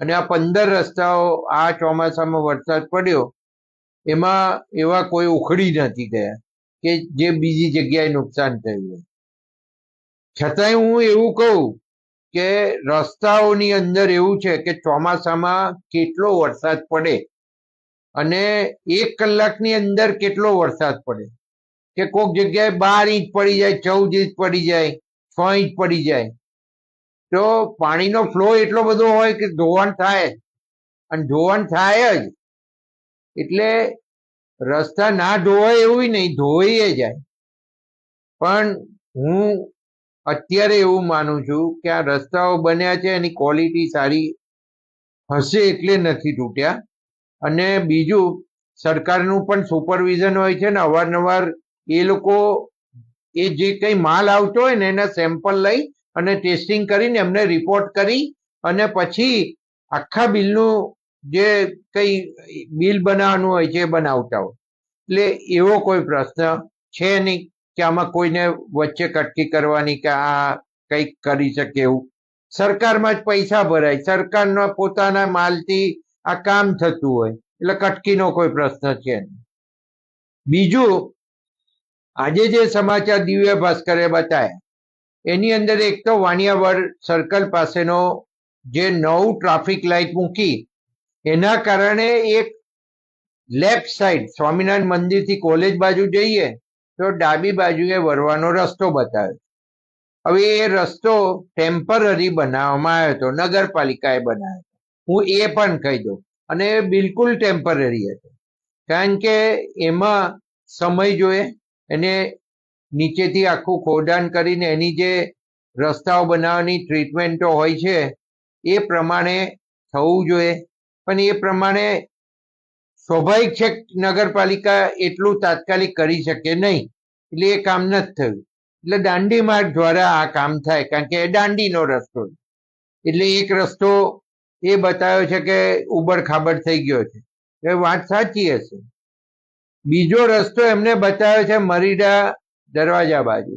અને આ પંદર રસ્તાઓ આ ચોમાસામાં વરસાદ પડ્યો, એમાં એવા કોઈ ઉખડી નથી ગયા કે જે બીજી જગ્યાએ નુકસાન થયું હોય. છતાંય હું એવું કહું કે રસ્તાઓની અંદર એવું છે કે ચોમાસામાં કેટલો વરસાદ પડે અને એક કલાકની અંદર કેટલો વરસાદ પડે. કે કોઈક જગ્યાએ બાર ઇંચ પડી જાય, ચૌદ ઇંચ પડી જાય, છ ઇંચ પડી જાય. તો પાણીનો ફ્લો એટલો બધો હોય કે ધોવાણ થાય. અને ધોવાણ થાય જ. એટલે રસ્તા ના ધોવાય એવું નહીં ધોવાઈ જાય. પણ હું અત્યારે એવું માનું છું કે આ રસ્તાઓ બન્યા છે, એની ક્વોલિટી સારી હશે એટલે નથી તૂટ્યા. અને બીજું, સરકારનું પણ સુપરવિઝન હોય છે ને, અવારનવાર એ લોકો એ જે કંઈ માલ આવતો હોય ને, એના સેમ્પલ લઈ અને ટેસ્ટિંગ કરીને એમને રિપોર્ટ કરી અને પછી આખા બિલનું જે કંઈ બિલ બનાવવાનું હોય છે એ બનાવતા હોય. એટલે એવો કોઈ પ્રશ્ન છે નહીં કે આમાં કોઈને વચ્ચે કટકી કરવાની કે આ કંઈક કરી શકે એવું. સરકારમાં જ પૈસા ભરાય. સરકારના પોતાના માલથી આ કામ થતું હોય. એટલે કટકીનો કોઈ પ્રશ્ન છે નહીં. બીજું, આજે જે સમાચાર દિવ્ય ભાસ્કરે બતાવ્યા એની અંદર એક તો વાણિયાવર સર્કલ પાસેનો જે નવું ટ્રાફિક લાઇટ મૂકી, એના કારણે એક લેફ્ટ સાઈડ સ્વામિનારાયણ મંદિરથી કોલેજ બાજુ જઈએ, તો ડાબી બાજુએ વળવાનો રસ્તો બતાવ્યો. હવે એ રસ્તો ટેમ્પરરી બનાવવામાં આવ્યો હતો, નગરપાલિકાએ બનાવ્યો હું એ પણ કહી દઉં. અને એ બિલકુલ ટેમ્પરરી હતો. કારણ કે એમાં સમય જોઈએ, એને નીચેથી આખું ખોદાણ કરીને એની જે રસ્તાઓ બનાવવાની ટ્રીટમેન્ટો હોય છે, એ પ્રમાણે થવું જોઈએ. પણ એ પ્રમાણે સ્વાભાવિક છે નગરપાલિકા એટલું તાત્કાલિક કરી શકે નહીં, એટલે એ કામ નથી થયું. એટલે દાંડી માર્ગ દ્વારા આ કામ થાય, કારણ કે એ દાંડીનો રસ્તો એટલે એક રસ્તો એ બતાવ્યો છે કે ઉબડ ખાબડ થઈ ગયો છે. એ વાત સાચી હશે. બીજો રસ્તો એમને બતાવ્યો છે, મરીડા દરવાજા બાજુ.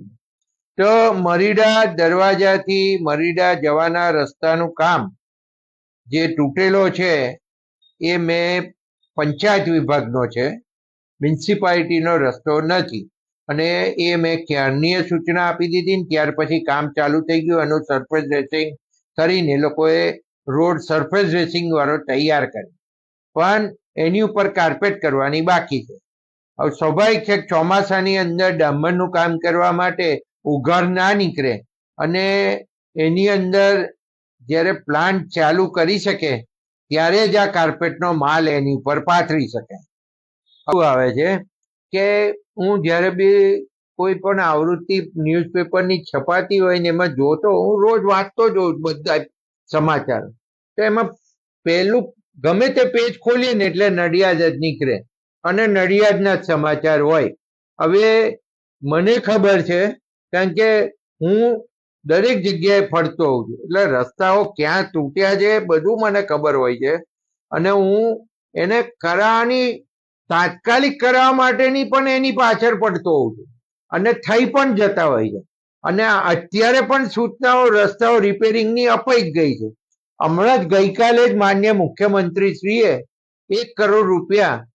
તો મરીડા દરવાજાથી મરીડા જવાના રસ્તાનું કામ જે તૂટેલો છે, એ મેં પંચાયત વિભાગનો છે, મ્યુનિસિપાલિટીનો રસ્તો નથી. અને એ મેં ક્યારની સૂચના આપી દીધી ને ત્યાર પછી કામ ચાલુ થઈ ગયું એનું સરફેસ ડ્રેસિંગ કરીને લોકોએ રોડ સરફેસ ડ્રેસિંગ વાળો તૈયાર કર્યો. પણ એની ઉપર કાર્પેટ કરવાની બાકી છે. હવે સ્વાભાવિક છે ચોમાસાની અંદર ડામરનું કામ કરવા માટે ઉઘાડ ના નીકળે અને એની અંદર જ્યારે પ્લાન્ટ ચાલુ કરી શકે, ત્યારે જ આ કાર્પેટનો માલ એની ઉપર પાથરી શકે. આવું આવે છે કે હું જ્યારે બી કોઈ પણ આવૃત્તિ ન્યૂઝપેપરની છપાતી હોય ને એમાં જોતો હું રોજ વાંચતો જ હોઉં બધા સમાચાર. તો એમાં પહેલું ગમે તે પેજ ખોલીએ ને એટલે નડિયાદ જ નીકળે. અને નડિયાદના જ સમાચાર હોય. હવે મને ખબર છે, કારણ કે હું દરેક જગ્યાએ ફરતો હોઉં છું. એટલે રસ્તાઓ ક્યાં તૂટ્યા છે, બધું મને ખબર હોય છે. અને હું એને કરાવવાની તાત્કાલિક કરાવવા માટેની પણ એની પાછળ પડતો હોઉં છું. અને થઈ પણ જતા હોય છે. અને અત્યારે પણ સૂચનાઓ, રસ્તાઓ રિપેરિંગની અપાઈ ગઈ છે. હમણાં જ ગઈકાલે જ માન્ય મુખ્યમંત્રી શ્રીએ એક કરોડ રૂપિયા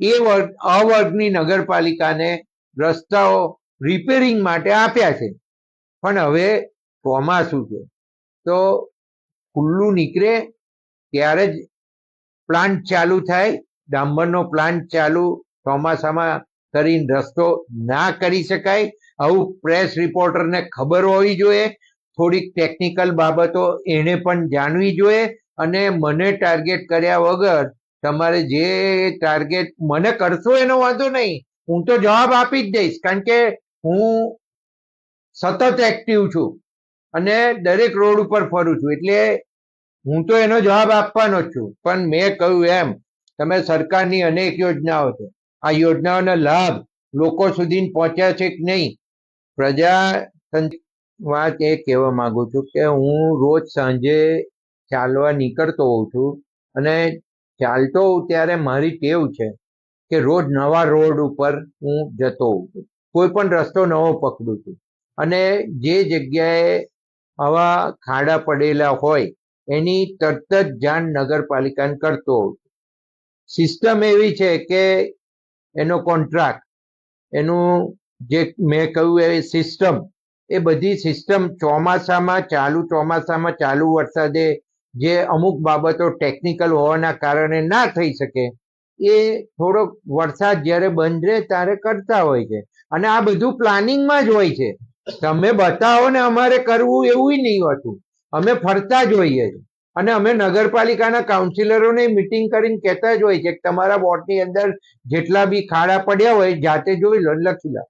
એ વર્ગ અ વર્ગની નગરપાલિકાને રસ્તાઓ રિપેરિંગ માટે આપ્યા છે. પણ હવે ચોમાસું છે. તો ખુલ્લું નીકળે ત્યારે જ પ્લાન્ટ ચાલુ થાય. ડાંબરનો પ્લાન્ટ ચાલુ ચોમાસામાં કરીને રસ્તો ના કરી શકાય. આવું પ્રેસ રિપોર્ટરને ખબર હોવી જોઈએ. થોડીક ટેકનિકલ બાબતો એને પણ જાણવી જોઈએ. અને મને ટાર્ગેટ કર્યા વગર તમારે જે ટાર્ગેટ મને કરશો એનો વાંધો નહીં. હું તો જવાબ આપી જ દઈશ. કારણ કે હું સતત એક્ટિવ છું અને દરેક રોડ ઉપર ફરું છું. એટલે હું તો એનો જવાબ આપવાનો જ છું. પણ મેં કહ્યું એમ, તમે સરકારની અનેક યોજનાઓ છે. આ યોજનાઓના લાભ લોકો સુધી પહોંચ્યા છે કે નહીં? પ્રજા વાત એ કહેવા માંગુ છું કે હું રોજ સાંજે ચાલવા નીકળતો હોઉં છું અને ચાલતો હોઉં ત્યારે મારી ટેવ છે કે રોજ નવા રોડ ઉપર હું જતો હોઉં છું. કોઈ પણ રસ્તો નવો પકડું છું. અને જે જગ્યાએ આવા ખાડા પડેલા હોય, એની તરત જ જાણ નગરપાલિકાને કરતો હોઉં છું. સિસ્ટમ એવી છે કે એનો કોન્ટ્રાક્ટ, એનું જે મેં કહ્યું એ સિસ્ટમ, એ બધી સિસ્ટમ ચોમાસામાં ચાલુ ચોમાસામાં ચાલુ વરસાદે જે અમુક બાબતો ટેકનિકલ હોવાના કારણે ના થઈ શકે, એ થોડોક વરસાદ જ્યારે બંધ રહે ત્યારે કરતા હોય છે. અને આ બધું પ્લાનિંગમાં જ હોય છે. તમે બતાવો ને અમારે કરવું એવું નહીં હોતું. અમે ફરતા જ હોઈએ છીએ. અને અમે નગરપાલિકાના કાઉન્સિલરોને મિટિંગ કરીને કહેતા જ હોય છે કે તમારા વોર્ડની અંદર જેટલા બી ખાડા પડ્યા હોય, જાતે જોઈ લો લખી લો.